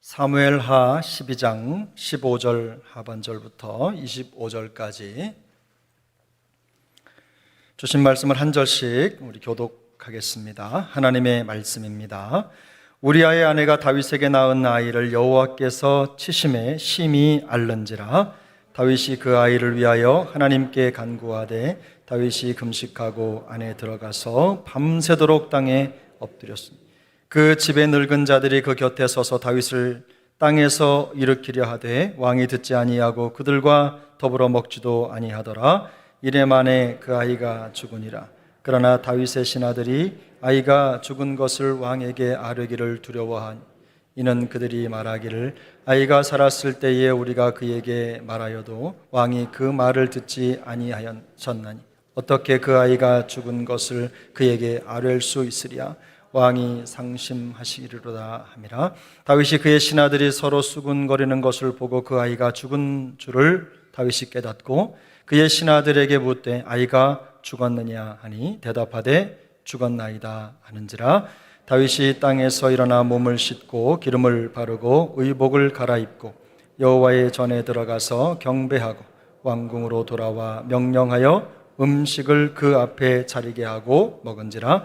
사무엘하 12장 15절 하반절부터 25절까지 주신 말씀을 한 절씩 우리 교독하겠습니다. 하나님의 말씀입니다. 우리아의 아내가 다윗에게 낳은 아이를 여호와께서 치심에 심히 알른지라 다윗이 그 아이를 위하여 하나님께 간구하되 다윗이 금식하고 안에 들어가서 밤새도록 땅에 엎드렸습니다. 그 집의 늙은 자들이 그 곁에 서서 다윗을 땅에서 일으키려 하되 왕이 듣지 아니하고 그들과 더불어 먹지도 아니하더라. 이래 만에 그 아이가 죽으니라. 그러나 다윗의 신하들이 아이가 죽은 것을 왕에게 아뢰기를 두려워하니 이는 그들이 말하기를 아이가 살았을 때에 우리가 그에게 말하여도 왕이 그 말을 듣지 아니하였었나니 어떻게 그 아이가 죽은 것을 그에게 아뢰 수 있으랴 왕이 상심하시리로다 함이라. 다윗이 그의 신하들이 서로 수군거리는 것을 보고 그 아이가 죽은 줄을 다윗이 깨닫고 그의 신하들에게 묻되 아이가 죽었느냐 하니 대답하되 죽었나이다. 하는지라. 다윗이 땅에서 일어나 몸을 씻고 기름을 바르고 의복을 갈아입고 여호와의 전에 들어가서 경배하고 왕궁으로 돌아와 명령하여 음식을 그 앞에 차리게 하고 먹은지라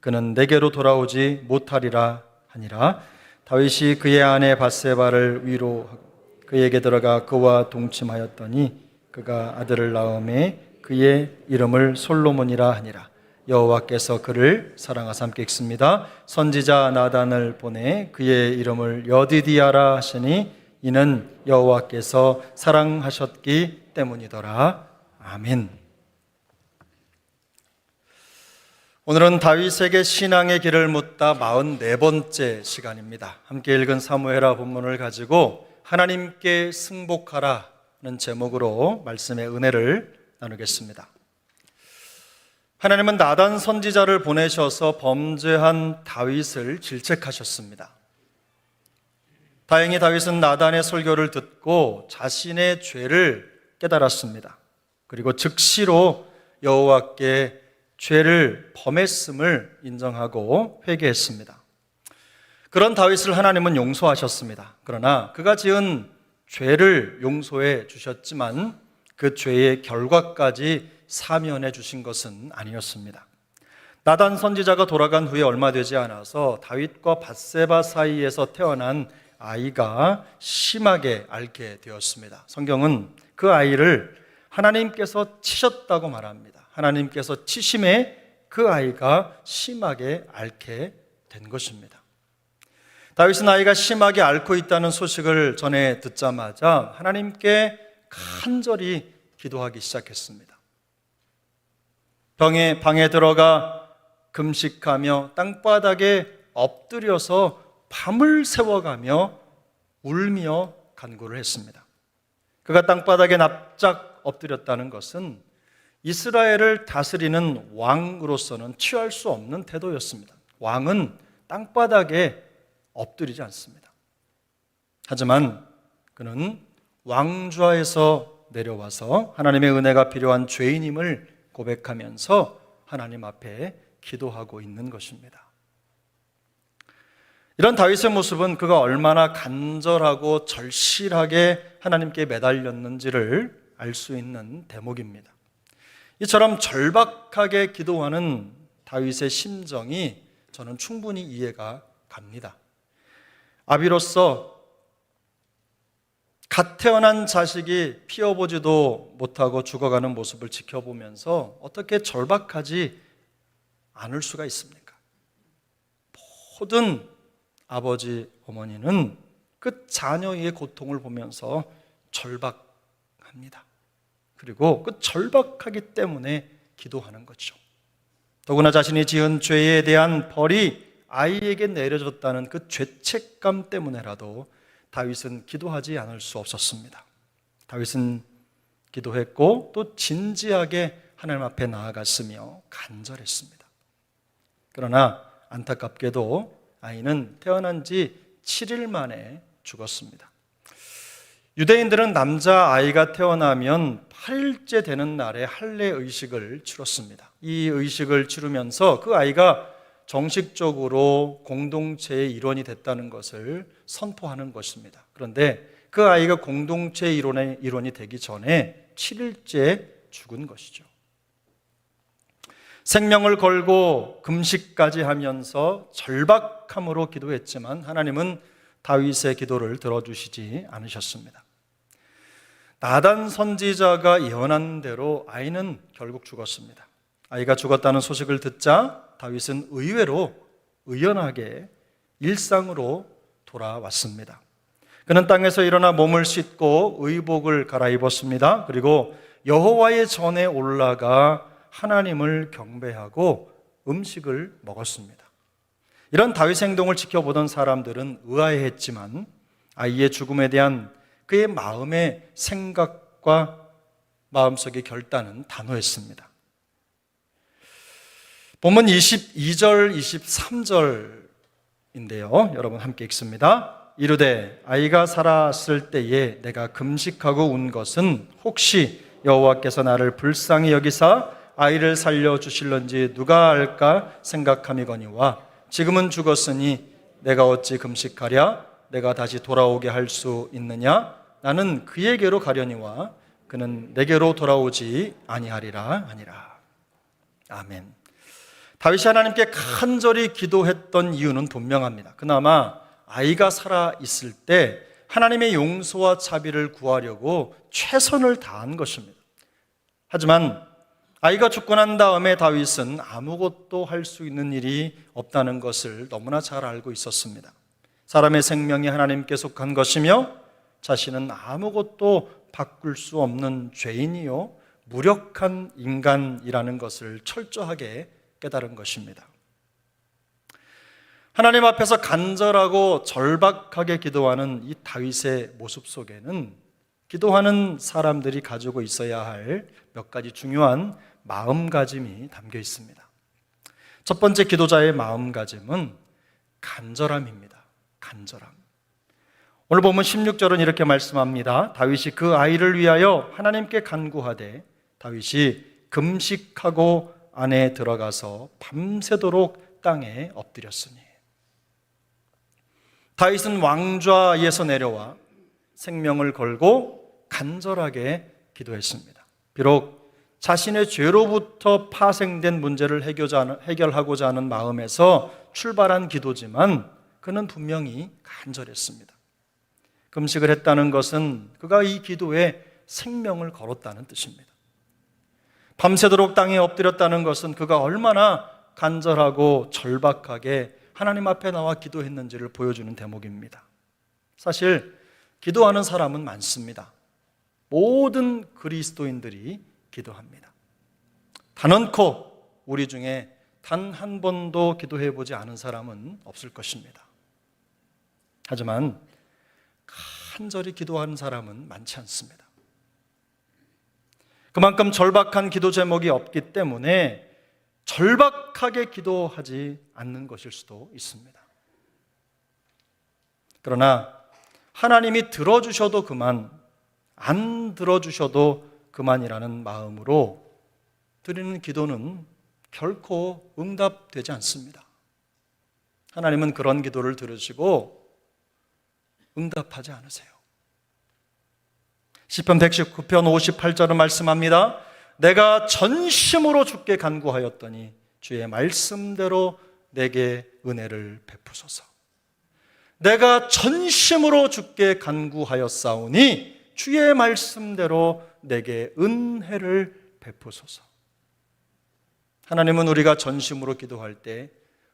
그는 내게로 돌아오지 못하리라 하니라. 다윗이 그의 아내 바세바를 위로하고 그에게 들어가 그와 동침하였더니 그가 아들을 낳음에 그의 이름을 솔로몬이라 하니라. 여호와께서 그를 사랑하사 함께 읽습니다. 선지자 나단을 보내 그의 이름을 여디디아라 하시니 이는 여호와께서 사랑하셨기 때문이더라. 아멘 오늘은 다윗에게 신앙의 길을 묻다 44번째 시간입니다. 함께 읽은 사무엘하 본문을 가지고 하나님께 승복하라는 제목으로 말씀의 은혜를 나누겠습니다. 하나님은 나단 선지자를 보내셔서 범죄한 다윗을 질책하셨습니다. 다행히 다윗은 나단의 설교를 듣고 자신의 죄를 깨달았습니다. 그리고 즉시로 여호와께 죄를 범했음을 인정하고 회개했습니다. 그런 다윗을 하나님은 용서하셨습니다. 그러나 그가 지은 죄를 용서해 주셨지만 그 죄의 결과까지 사면해 주신 것은 아니었습니다. 나단 선지자가 돌아간 후에 얼마 되지 않아서 다윗과 바세바 사이에서 태어난 아이가 심하게 앓게 되었습니다. 성경은 그 아이를 하나님께서 치셨다고 말합니다. 하나님께서 치심에 그 아이가 심하게 앓게 된 것입니다. 다윗은 아이가 심하게 앓고 있다는 소식을 전해 듣자마자 하나님께 간절히 기도하기 시작했습니다. 병에 방에 들어가 금식하며 땅바닥에 엎드려서 밤을 세워가며 울며 간구를 했습니다. 그가 땅바닥에 납작 엎드렸다는 것은 이스라엘을 다스리는 왕으로서는 취할 수 없는 태도였습니다. 왕은 땅바닥에 엎드리지 않습니다. 하지만 그는 왕좌에서 내려와서 하나님의 은혜가 필요한 죄인임을 고백하면서 하나님 앞에 기도하고 있는 것입니다. 이런 다윗의 모습은 그가 얼마나 간절하고 절실하게 하나님께 매달렸는지를 알 수 있는 대목입니다. 이처럼 절박하게 기도하는 다윗의 심정이 저는 충분히 이해가 갑니다. 아비로서 갓 태어난 자식이 피어보지도 못하고 죽어가는 모습을 지켜보면서 어떻게 절박하지 않을 수가 있습니까? 모든 아버지, 어머니는 그 자녀의 고통을 보면서 절박합니다. 그리고 그 절박하기 때문에 기도하는 거죠. 더구나 자신이 지은 죄에 대한 벌이 아이에게 내려졌다는 그 죄책감 때문에라도 다윗은 기도하지 않을 수 없었습니다. 다윗은 기도했고 또 진지하게 하나님 앞에 나아갔으며 간절했습니다. 그러나 안타깝게도 아이는 태어난 지 7일 만에 죽었습니다. 유대인들은 남자 아이가 태어나면 8일째 되는 날에 할례 의식을 치렀습니다. 이 의식을 치르면서 그 아이가 정식적으로 공동체의 일원이 됐다는 것을 선포하는 것입니다. 그런데 그 아이가 공동체 일원의 일원이 되기 전에 7일째 죽은 것이죠. 생명을 걸고 금식까지 하면서 절박함으로 기도했지만 하나님은 다윗의 기도를 들어주시지 않으셨습니다. 나단 선지자가 예언한 대로 아이는 결국 죽었습니다. 아이가 죽었다는 소식을 듣자 다윗은 의외로 의연하게 일상으로 돌아왔습니다. 그는 땅에서 일어나 몸을 씻고 의복을 갈아입었습니다. 그리고 여호와의 전에 올라가 하나님을 경배하고 음식을 먹었습니다. 이런 다윗 행동을 지켜보던 사람들은 의아해했지만 아이의 죽음에 대한 그의 마음의 생각과 마음속의 결단은 단호했습니다. 본문 22절, 23절인데요. 여러분 함께 읽습니다. 이르되 아이가 살았을 때에 내가 금식하고 운 것은 혹시 여호와께서 나를 불쌍히 여기사 아이를 살려 주실런지 누가 알까 생각함이거니와 지금은 죽었으니 내가 어찌 금식하랴 내가 다시 돌아오게 할 수 있느냐 나는 그에게로 가려니와 그는 내게로 돌아오지 아니하리라 아니라 아멘. 다윗이 하나님께 간절히 기도했던 이유는 분명합니다. 그나마 아이가 살아 있을 때 하나님의 용서와 자비를 구하려고 최선을 다한 것입니다. 하지만 아이가 죽고 난 다음에 다윗은 아무것도 할 수 있는 일이 없다는 것을 너무나 잘 알고 있었습니다. 사람의 생명이 하나님께 속한 것이며 자신은 아무것도 바꿀 수 없는 죄인이요 무력한 인간이라는 것을 철저하게 깨달은 것입니다. 하나님 앞에서 간절하고 절박하게 기도하는 이 다윗의 모습 속에는 기도하는 사람들이 가지고 있어야 할 몇 가지 중요한 마음가짐이 담겨 있습니다. 첫 번째 기도자의 마음가짐은 간절함입니다. 간절함. 오늘 보면 16절은 이렇게 말씀합니다. 다윗이 그 아이를 위하여 하나님께 간구하되 다윗이 금식하고 안에 들어가서 밤새도록 땅에 엎드렸으니 다윗은 왕좌에서 내려와 생명을 걸고 간절하게 기도했습니다. 비록 자신의 죄로부터 파생된 문제를 해결하고자 하는 마음에서 출발한 기도지만 그는 분명히 간절했습니다. 금식을 했다는 것은 그가 이 기도에 생명을 걸었다는 뜻입니다. 밤새도록 땅에 엎드렸다는 것은 그가 얼마나 간절하고 절박하게 하나님 앞에 나와 기도했는지를 보여주는 대목입니다. 사실 기도하는 사람은 많습니다. 모든 그리스도인들이 기도합니다. 단언코 우리 중에 단 한 번도 기도해 보지 않은 사람은 없을 것입니다. 하지만 간절히 기도하는 사람은 많지 않습니다. 그만큼 절박한 기도 제목이 없기 때문에 절박하게 기도하지 않는 것일 수도 있습니다. 그러나 하나님이 들어주셔도 그만, 안 들어주셔도 그만이라는 마음으로 드리는 기도는 결코 응답되지 않습니다. 하나님은 그런 기도를 들으시고 응답하지 않으세요. 시편 119편 58절은 말씀합니다. 내가 전심으로 주께 간구하였더니 주의 말씀대로 내게 은혜를 베푸소서. 내가 전심으로 주께 간구하였사오니 주의 말씀대로 내게 은혜를 베푸소서. 하나님은 우리가 전심으로 기도할 때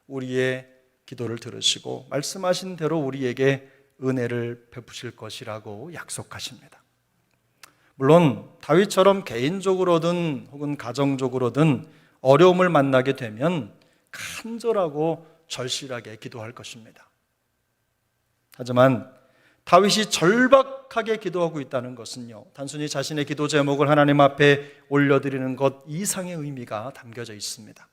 우리의 기도를 들으시고 말씀하신 대로 우리에게 은혜를 베푸실 것이라고 약속하십니다. 물론 다윗처럼 개인적으로든 혹은 가정적으로든 어려움을 만나게 되면 간절하고 절실하게 기도할 것입니다. 하지만 다윗이 절박하게 기도하고 있다는 것은요, 단순히 자신의 기도 제목을 하나님 앞에 올려드리는 것 이상의 의미가 담겨져 있습니다.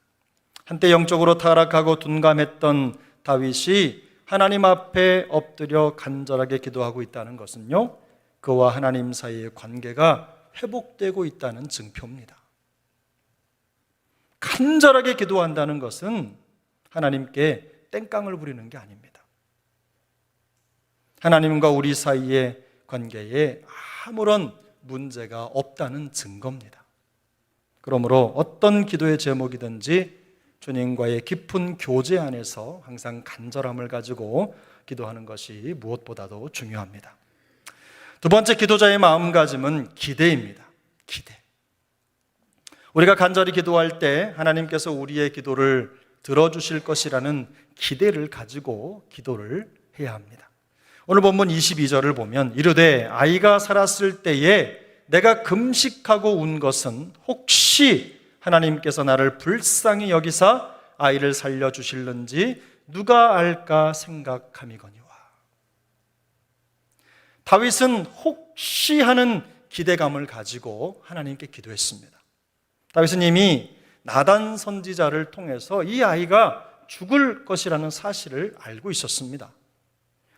한때 영적으로 타락하고 둔감했던 다윗이 하나님 앞에 엎드려 간절하게 기도하고 있다는 것은요, 그와 하나님 사이의 관계가 회복되고 있다는 증표입니다. 간절하게 기도한다는 것은 하나님께 땡깡을 부리는 게 아닙니다. 하나님과 우리 사이의 관계에 아무런 문제가 없다는 증거입니다. 그러므로 어떤 기도의 제목이든지 주님과의 깊은 교제 안에서 항상 간절함을 가지고 기도하는 것이 무엇보다도 중요합니다. 두 번째 기도자의 마음가짐은 기대입니다. 기대. 우리가 간절히 기도할 때 하나님께서 우리의 기도를 들어주실 것이라는 기대를 가지고 기도를 해야 합니다. 오늘 본문 22절을 보면 이르되 아이가 살았을 때에 내가 금식하고 운 것은 혹시 하나님께서 나를 불쌍히 여기사 아이를 살려 주실는지 누가 알까 생각함이거니와. 다윗은 혹시 하는 기대감을 가지고 하나님께 기도했습니다. 다윗은 이미 나단 선지자를 통해서 이 아이가 죽을 것이라는 사실을 알고 있었습니다.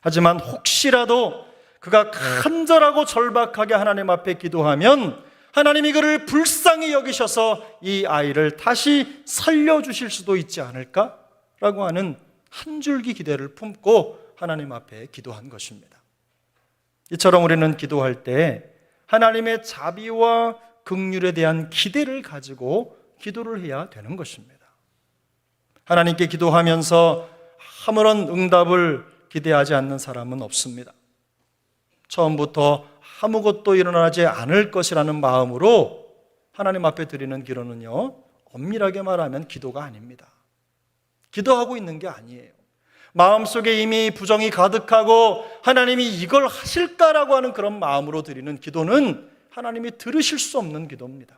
하지만 혹시라도 그가 간절하고 절박하게 하나님 앞에 기도하면 하나님이 그를 불쌍히 여기셔서 이 아이를 다시 살려주실 수도 있지 않을까라고 하는 한 줄기 기대를 품고 하나님 앞에 기도한 것입니다. 이처럼 우리는 기도할 때 하나님의 자비와 극률에 대한 기대를 가지고 기도를 해야 되는 것입니다. 하나님께 기도하면서 아무런 응답을 기대하지 않는 사람은 없습니다. 처음부터 아무것도 일어나지 않을 것이라는 마음으로 하나님 앞에 드리는 기도는요, 엄밀하게 말하면 기도가 아닙니다. 기도하고 있는 게 아니에요. 마음속에 이미 부정이 가득하고 하나님이 이걸 하실까라고 하는 그런 마음으로 드리는 기도는 하나님이 들으실 수 없는 기도입니다.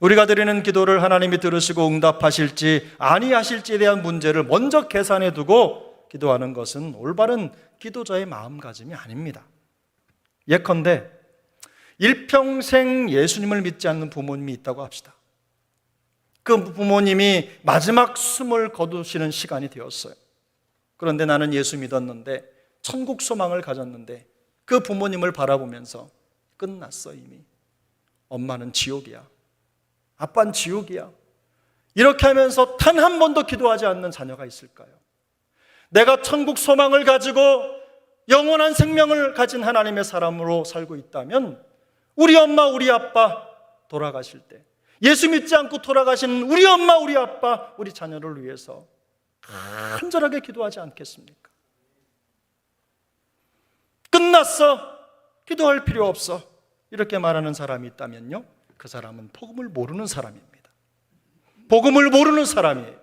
우리가 드리는 기도를 하나님이 들으시고 응답하실지 아니하실지에 대한 문제를 먼저 계산해 두고 기도하는 것은 올바른 기도자의 마음가짐이 아닙니다. 예컨대 일평생 예수님을 믿지 않는 부모님이 있다고 합시다. 그 부모님이 마지막 숨을 거두시는 시간이 되었어요. 그런데 나는 예수 믿었는데 천국 소망을 가졌는데 그 부모님을 바라보면서 끝났어 이미. 엄마는 지옥이야. 아빠는 지옥이야. 이렇게 하면서 단 한 번도 기도하지 않는 자녀가 있을까요? 내가 천국 소망을 가지고 영원한 생명을 가진 하나님의 사람으로 살고 있다면 우리 엄마, 우리 아빠 돌아가실 때 예수 믿지 않고 돌아가신 우리 엄마, 우리 아빠, 우리 자녀를 위해서 간절하게 기도하지 않겠습니까? 끝났어. 기도할 필요 없어. 이렇게 말하는 사람이 있다면요. 그 사람은 복음을 모르는 사람입니다. 복음을 모르는 사람이에요.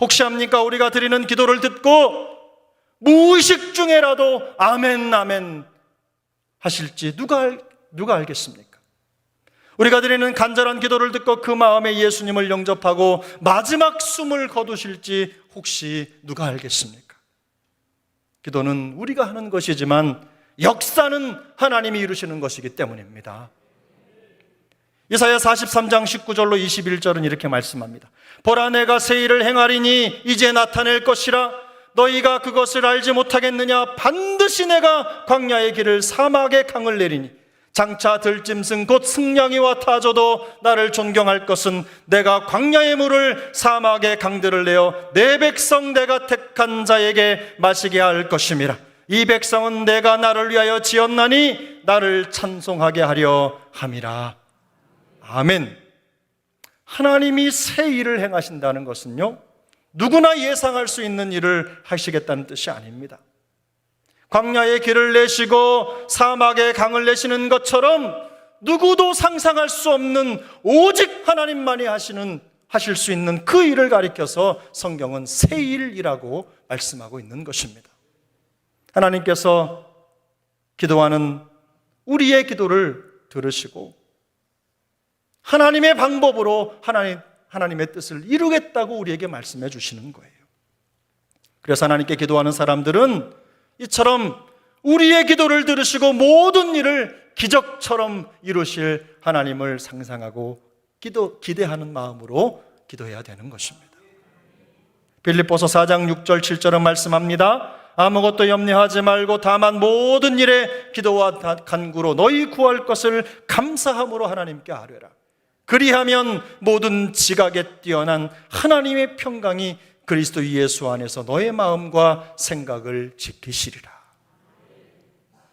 혹시 합니까? 우리가 드리는 기도를 듣고 무의식 중에라도 아멘, 아멘 하실지 누가, 알, 누가 알겠습니까? 우리가 드리는 간절한 기도를 듣고 그 마음에 예수님을 영접하고 마지막 숨을 거두실지 혹시 누가 알겠습니까? 기도는 우리가 하는 것이지만 역사는 하나님이 이루시는 것이기 때문입니다. 이사야 43장 19절로 21절은 이렇게 말씀합니다. 보라 내가 새 일을 행하리니 이제 나타낼 것이라. 너희가 그것을 알지 못하겠느냐? 반드시 내가 광야의 길을 사막의 강을 내리니. 장차 들짐승 곧 승냥이와 타조도 나를 존경할 것은 내가 광야의 물을 사막의 강들을 내어 내 백성 내가 택한 자에게 마시게 할 것임이라. 이 백성은 내가 나를 위하여 지었나니 나를 찬송하게 하려 함이라 아멘. 하나님이 새 일을 행하신다는 것은요, 누구나 예상할 수 있는 일을 하시겠다는 뜻이 아닙니다. 광야의 길을 내시고 사막의 강을 내시는 것처럼 누구도 상상할 수 없는 오직 하나님만이 하시는 하실 수 있는 그 일을 가리켜서 성경은 새 일이라고 말씀하고 있는 것입니다. 하나님께서 기도하는 우리의 기도를 들으시고 하나님의 방법으로 하나님, 하나님의 뜻을 이루겠다고 우리에게 말씀해 주시는 거예요. 그래서 하나님께 기도하는 사람들은 이처럼 우리의 기도를 들으시고 모든 일을 기적처럼 이루실 하나님을 상상하고 기도, 기대하는 마음으로 기도해야 되는 것입니다. 빌립보서 4장 6절 7절은 말씀합니다. 아무것도 염려하지 말고 다만 모든 일에 기도와 간구로 너희 구할 것을 감사함으로 하나님께 아뢰라. 그리하면 모든 지각에 뛰어난 하나님의 평강이 그리스도 예수 안에서 너의 마음과 생각을 지키시리라.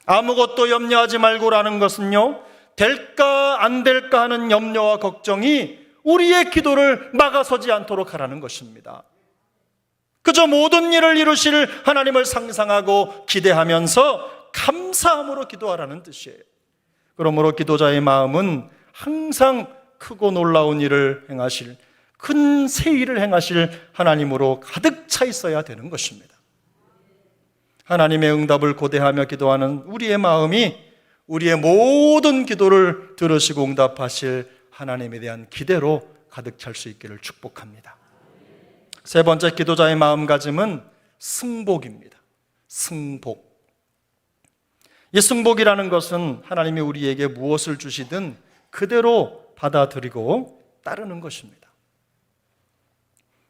아무것도 염려하지 말고라는 것은요, 될까 안 될까 하는 염려와 걱정이 우리의 기도를 막아서지 않도록 하라는 것입니다. 그저 모든 일을 이루실 하나님을 상상하고 기대하면서 감사함으로 기도하라는 뜻이에요. 그러므로 기도자의 마음은 항상 크고 놀라운 일을 행하실 큰 새 일을 행하실 하나님으로 가득 차 있어야 되는 것입니다. 하나님의 응답을 고대하며 기도하는 우리의 마음이 우리의 모든 기도를 들으시고 응답하실 하나님에 대한 기대로 가득 찰 수 있기를 축복합니다. 세 번째 기도자의 마음가짐은 승복입니다. 승복. 이 승복이라는 것은 하나님이 우리에게 무엇을 주시든 그대로 받아들이고 따르는 것입니다.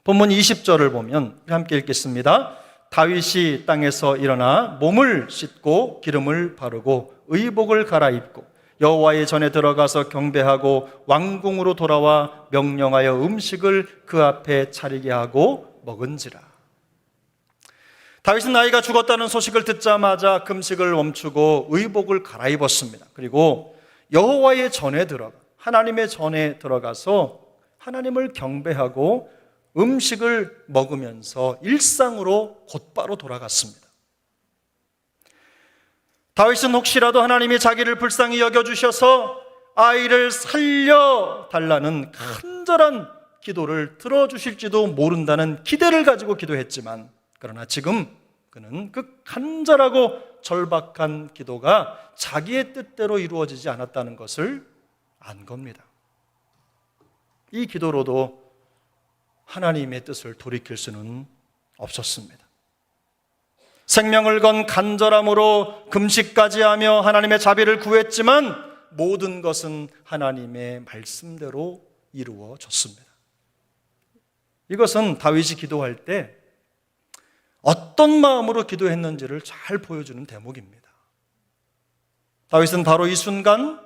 본문 20절을 보면 함께 읽겠습니다. 다윗이 땅에서 일어나 몸을 씻고 기름을 바르고 의복을 갈아입고 여호와의 전에 들어가서 경배하고 왕궁으로 돌아와 명령하여 음식을 그 앞에 차리게 하고 먹은지라. 다윗은 나이가 죽었다는 소식을 듣자마자 금식을 멈추고 의복을 갈아입었습니다. 그리고 여호와의 전에 들어가 하나님의 전에 들어가서 하나님을 경배하고 음식을 먹으면서 일상으로 곧바로 돌아갔습니다. 다윗은 혹시라도 하나님이 자기를 불쌍히 여겨주셔서 아이를 살려 달라는 간절한 기도를 들어주실지도 모른다는 기대를 가지고 기도했지만, 그러나 지금 그는 그 간절하고 절박한 기도가 자기의 뜻대로 이루어지지 않았다는 것을 안 겁니다. 이 기도로도 하나님의 뜻을 돌이킬 수는 없었습니다. 생명을 건 간절함으로 금식까지 하며 하나님의 자비를 구했지만 모든 것은 하나님의 말씀대로 이루어졌습니다. 이것은 다윗이 기도할 때 어떤 마음으로 기도했는지를 잘 보여주는 대목입니다. 다윗은 바로 이 순간,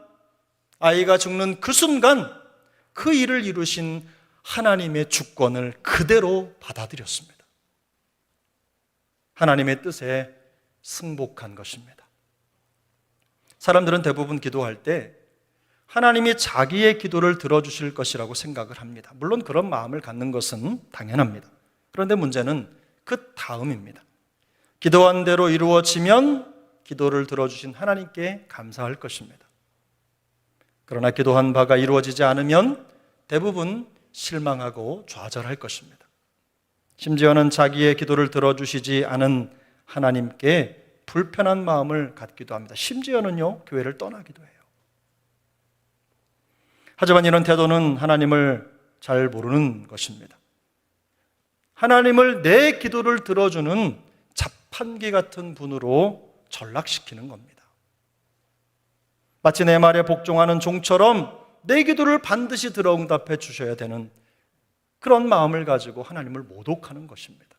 아이가 죽는 그 순간, 그 일을 이루신 하나님의 주권을 그대로 받아들였습니다. 하나님의 뜻에 승복한 것입니다. 사람들은 대부분 기도할 때 하나님이 자기의 기도를 들어주실 것이라고 생각을 합니다. 물론 그런 마음을 갖는 것은 당연합니다. 그런데 문제는 그 다음입니다. 기도한 대로 이루어지면 기도를 들어주신 하나님께 감사할 것입니다. 그러나 기도한 바가 이루어지지 않으면 대부분 실망하고 좌절할 것입니다. 심지어는 자기의 기도를 들어주시지 않은 하나님께 불편한 마음을 갖기도 합니다. 심지어는요, 교회를 떠나기도 해요. 하지만 이런 태도는 하나님을 잘 모르는 것입니다. 하나님을 내 기도를 들어주는 자판기 같은 분으로 전락시키는 겁니다. 마치 내 말에 복종하는 종처럼 내 기도를 반드시 들어 응답해 주셔야 되는 그런 마음을 가지고 하나님을 모독하는 것입니다.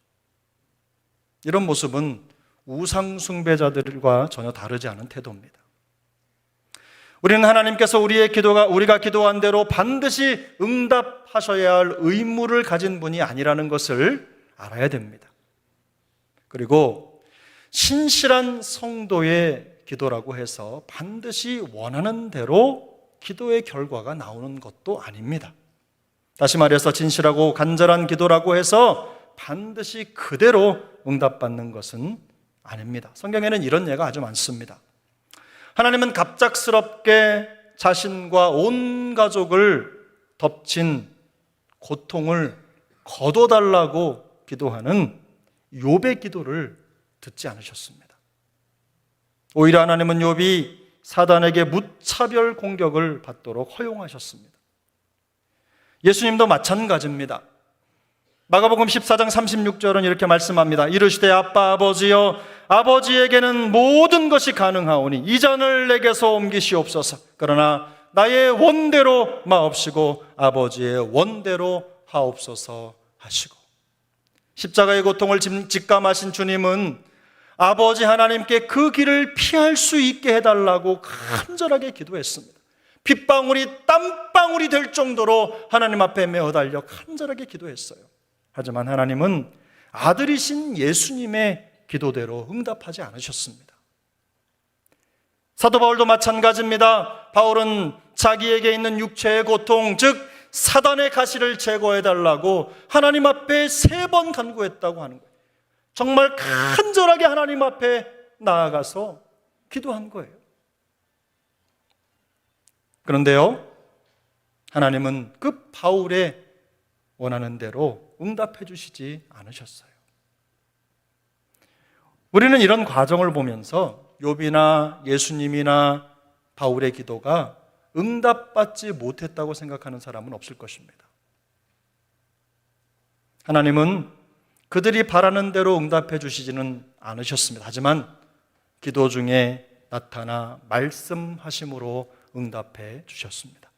이런 모습은 우상숭배자들과 전혀 다르지 않은 태도입니다. 우리는 하나님께서 우리의 기도가 우리가 기도한 대로 반드시 응답하셔야 할 의무를 가진 분이 아니라는 것을 알아야 됩니다. 그리고 신실한 성도의 기도라고 해서 반드시 원하는 대로 기도의 결과가 나오는 것도 아닙니다. 다시 말해서 진실하고 간절한 기도라고 해서 반드시 그대로 응답받는 것은 아닙니다. 성경에는 이런 예가 아주 많습니다. 하나님은 갑작스럽게 자신과 온 가족을 덮친 고통을 거둬달라고 기도하는 욥의 기도를 듣지 않으셨습니다. 오히려 하나님은 욥이 사단에게 무차별 공격을 받도록 허용하셨습니다. 예수님도 마찬가지입니다. 마가복음 14장 36절은 이렇게 말씀합니다. 이르시되 아빠 아버지여 아버지에게는 모든 것이 가능하오니 이 잔을 내게서 옮기시옵소서. 그러나 나의 원대로 마옵시고 아버지의 원대로 하옵소서 하시고 십자가의 고통을 직- 직감하신 주님은 아버지 하나님께 그 길을 피할 수 있게 해달라고 간절하게 기도했습니다. 빗방울이 땀방울이 될 정도로 하나님 앞에 매어달려 간절하게 기도했어요. 하지만 하나님은 아들이신 예수님의 기도대로 응답하지 않으셨습니다. 사도 바울도 마찬가지입니다. 바울은 자기에게 있는 육체의 고통, 즉 사단의 가시를 제거해 달라고 하나님 앞에 세 번 간구했다고 하는 거예요. 정말 간절하게 하나님 앞에 나아가서 기도한 거예요. 그런데요, 하나님은 그 바울의 원하는 대로 응답해 주시지 않으셨어요. 우리는 이런 과정을 보면서 욥이나 예수님이나 바울의 기도가 응답받지 못했다고 생각하는 사람은 없을 것입니다. 하나님은 그들이 바라는 대로 응답해 주시지는 않으셨습니다. 하지만 기도 중에 나타나 말씀하심으로 응답해 주셨습니다.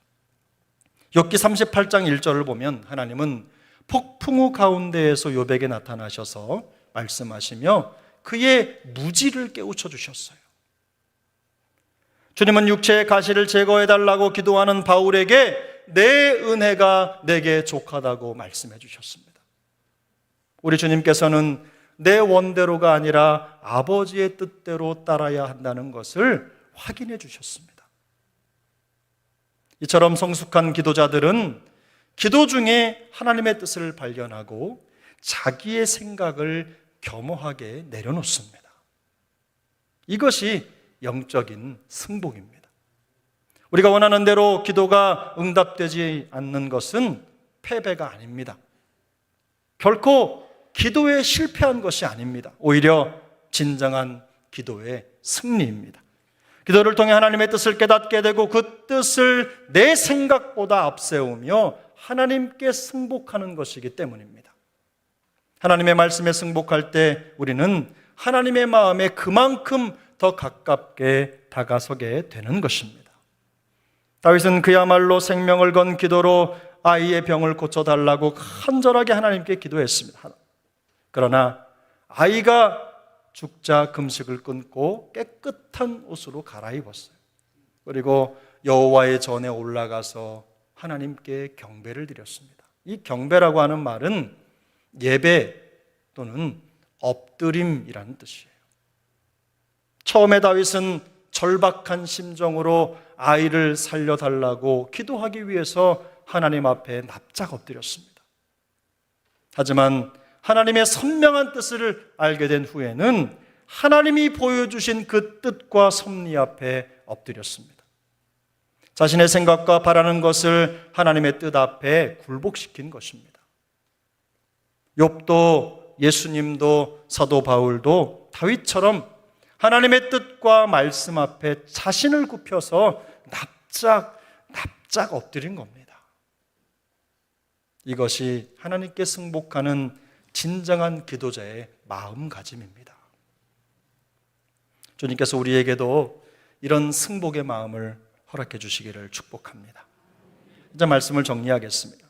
욥기 38장 1절을 보면 하나님은 폭풍우 가운데에서 욥에게 나타나셔서 말씀하시며 그의 무지를 깨우쳐 주셨어요. 주님은 육체의 가시를 제거해 달라고 기도하는 바울에게 내 은혜가 내게 족하다고 말씀해 주셨습니다. 우리 주님께서는 내 원대로가 아니라 아버지의 뜻대로 따라야 한다는 것을 확인해 주셨습니다. 이처럼 성숙한 기도자들은 기도 중에 하나님의 뜻을 발견하고 자기의 생각을 겸허하게 내려놓습니다. 이것이 영적인 승복입니다. 우리가 원하는 대로 기도가 응답되지 않는 것은 패배가 아닙니다. 결코 기도에 실패한 것이 아닙니다. 오히려 진정한 기도의 승리입니다. 기도를 통해 하나님의 뜻을 깨닫게 되고 그 뜻을 내 생각보다 앞세우며 하나님께 승복하는 것이기 때문입니다. 하나님의 말씀에 승복할 때 우리는 하나님의 마음에 그만큼 더 가깝게 다가서게 되는 것입니다. 다윗은 그야말로 생명을 건 기도로 아이의 병을 고쳐달라고 간절하게 하나님께 기도했습니다. 그러나 아이가 죽자 금식을 끊고 깨끗한 옷으로 갈아입었어요. 그리고 여호와의 전에 올라가서 하나님께 경배를 드렸습니다. 이 경배라고 하는 말은 예배 또는 엎드림이라는 뜻이에요. 처음에 다윗은 절박한 심정으로 아이를 살려달라고 기도하기 위해서 하나님 앞에 납작 엎드렸습니다. 하지만 하나님의 선명한 뜻을 알게 된 후에는 하나님이 보여주신 그 뜻과 섭리 앞에 엎드렸습니다. 자신의 생각과 바라는 것을 하나님의 뜻 앞에 굴복시킨 것입니다. 욥도 예수님도 사도 바울도 다윗처럼 하나님의 뜻과 말씀 앞에 자신을 굽혀서 납작 납작 엎드린 겁니다. 이것이 하나님께 승복하는 진정한 기도자의 마음가짐입니다. 주님께서 우리에게도 이런 승복의 마음을 허락해 주시기를 축복합니다. 이제 말씀을 정리하겠습니다.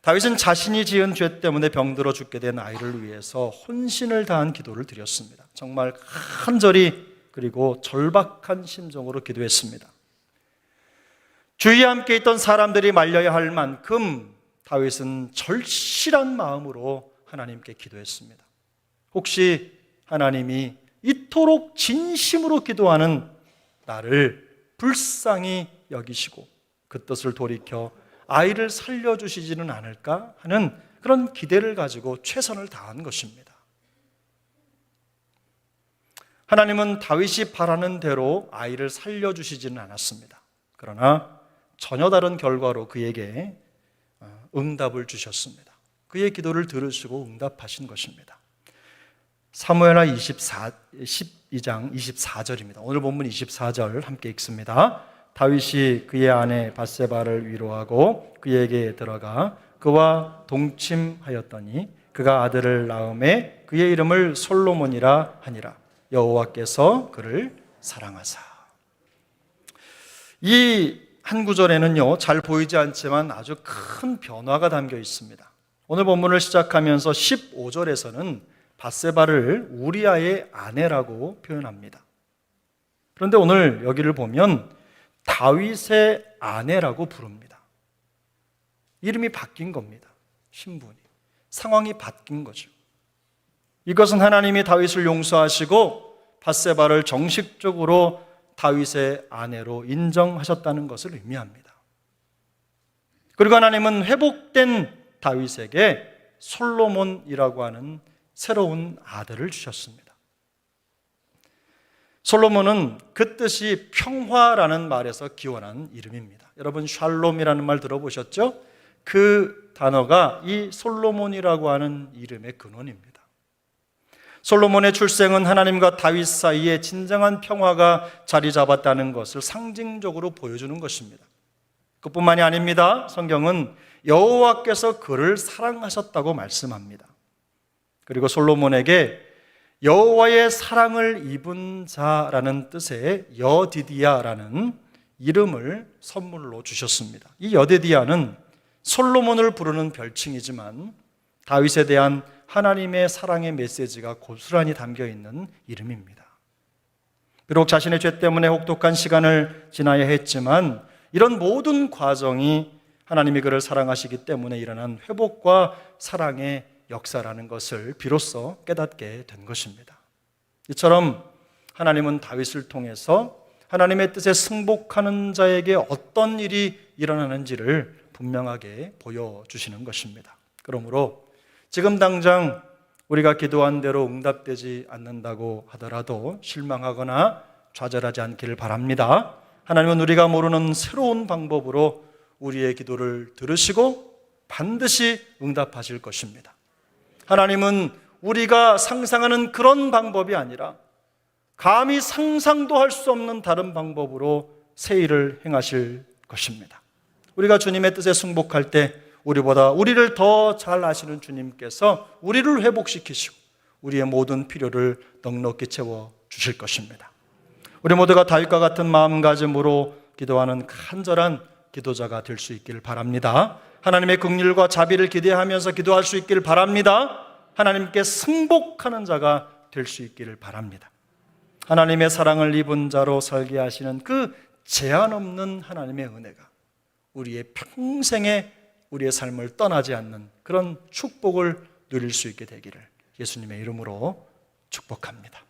다윗은 자신이 지은 죄 때문에 병들어 죽게 된 아이를 위해서 혼신을 다한 기도를 드렸습니다. 정말 간절히 그리고 절박한 심정으로 기도했습니다. 주위에 함께 있던 사람들이 말려야 할 만큼 다윗은 절실한 마음으로 하나님께 기도했습니다. 혹시 하나님이 이토록 진심으로 기도하는 나를 불쌍히 여기시고 그 뜻을 돌이켜 아이를 살려주시지는 않을까 하는 그런 기대를 가지고 최선을 다한 것입니다. 하나님은 다윗이 바라는 대로 아이를 살려주시지는 않았습니다. 그러나 전혀 다른 결과로 그에게 어, 응답을 주셨습니다. 그의 기도를 들으시고 응답하신 것입니다. 사무엘하 24, 12장 24절입니다. 오늘 본문 24절 함께 읽습니다. 다윗이 그의 아내 바세바를 위로하고 그에게 들어가 그와 동침하였더니 그가 아들을 낳음에 그의 이름을 솔로몬이라 하니라 여호와께서 그를 사랑하사 이 한 구절에는요 잘 보이지 않지만 아주 큰 변화가 담겨 있습니다 오늘 본문을 시작하면서 15절에서는 바세바를 우리아의 아내라고 표현합니다 그런데 오늘 여기를 보면 다윗의 아내라고 부릅니다. 이름이 바뀐 겁니다. 신분이. 상황이 바뀐 거죠. 이것은 하나님이 다윗을 용서하시고 바세바를 정식적으로 다윗의 아내로 인정하셨다는 것을 의미합니다. 그리고 하나님은 회복된 다윗에게 솔로몬이라고 하는 새로운 아들을 주셨습니다. 솔로몬은 그 뜻이 평화라는 말에서 기원한 이름입니다. 여러분 샬롬이라는 말 들어보셨죠? 그 단어가 이 솔로몬이라고 하는 이름의 근원입니다. 솔로몬의 출생은 하나님과 다윗 사이에 진정한 평화가 자리 잡았다는 것을 상징적으로 보여주는 것입니다. 그뿐만이 아닙니다. 성경은 여호와께서 그를 사랑하셨다고 말씀합니다. 그리고 솔로몬에게 여호와의 사랑을 입은 자라는 뜻의 여디디아라는 이름을 선물로 주셨습니다. 이 여디디아는 솔로몬을 부르는 별칭이지만 다윗에 대한 하나님의 사랑의 메시지가 고스란히 담겨 있는 이름입니다. 비록 자신의 죄 때문에 혹독한 시간을 지나야 했지만 이런 모든 과정이 하나님이 그를 사랑하시기 때문에 일어난 회복과 사랑의 역사라는 것을 비로소 깨닫게 된 것입니다. 이처럼 하나님은 다윗을 통해서 하나님의 뜻에 승복하는 자에게 어떤 일이 일어나는지를 분명하게 보여주시는 것입니다. 그러므로 지금 당장 우리가 기도한 대로 응답되지 않는다고 하더라도 실망하거나 좌절하지 않기를 바랍니다. 하나님은 우리가 모르는 새로운 방법으로 우리의 기도를 들으시고 반드시 응답하실 것입니다. 하나님은 우리가 상상하는 그런 방법이 아니라 감히 상상도 할 수 없는 다른 방법으로 새 일을 행하실 것입니다. 우리가 주님의 뜻에 승복할 때 우리보다 우리를 더 잘 아시는 주님께서 우리를 회복시키시고 우리의 모든 필요를 넉넉히 채워 주실 것입니다. 우리 모두가 다윗과 같은 마음가짐으로 기도하는 간절한 기도자가 될 수 있기를 바랍니다. 하나님의 긍휼과 자비를 기대하면서 기도할 수 있기를 바랍니다. 하나님께 승복하는 자가 될 수 있기를 바랍니다. 하나님의 사랑을 입은 자로 살게 하시는 그 제한 없는 하나님의 은혜가 우리의 평생에 우리의 삶을 떠나지 않는 그런 축복을 누릴 수 있게 되기를 예수님의 이름으로 축복합니다.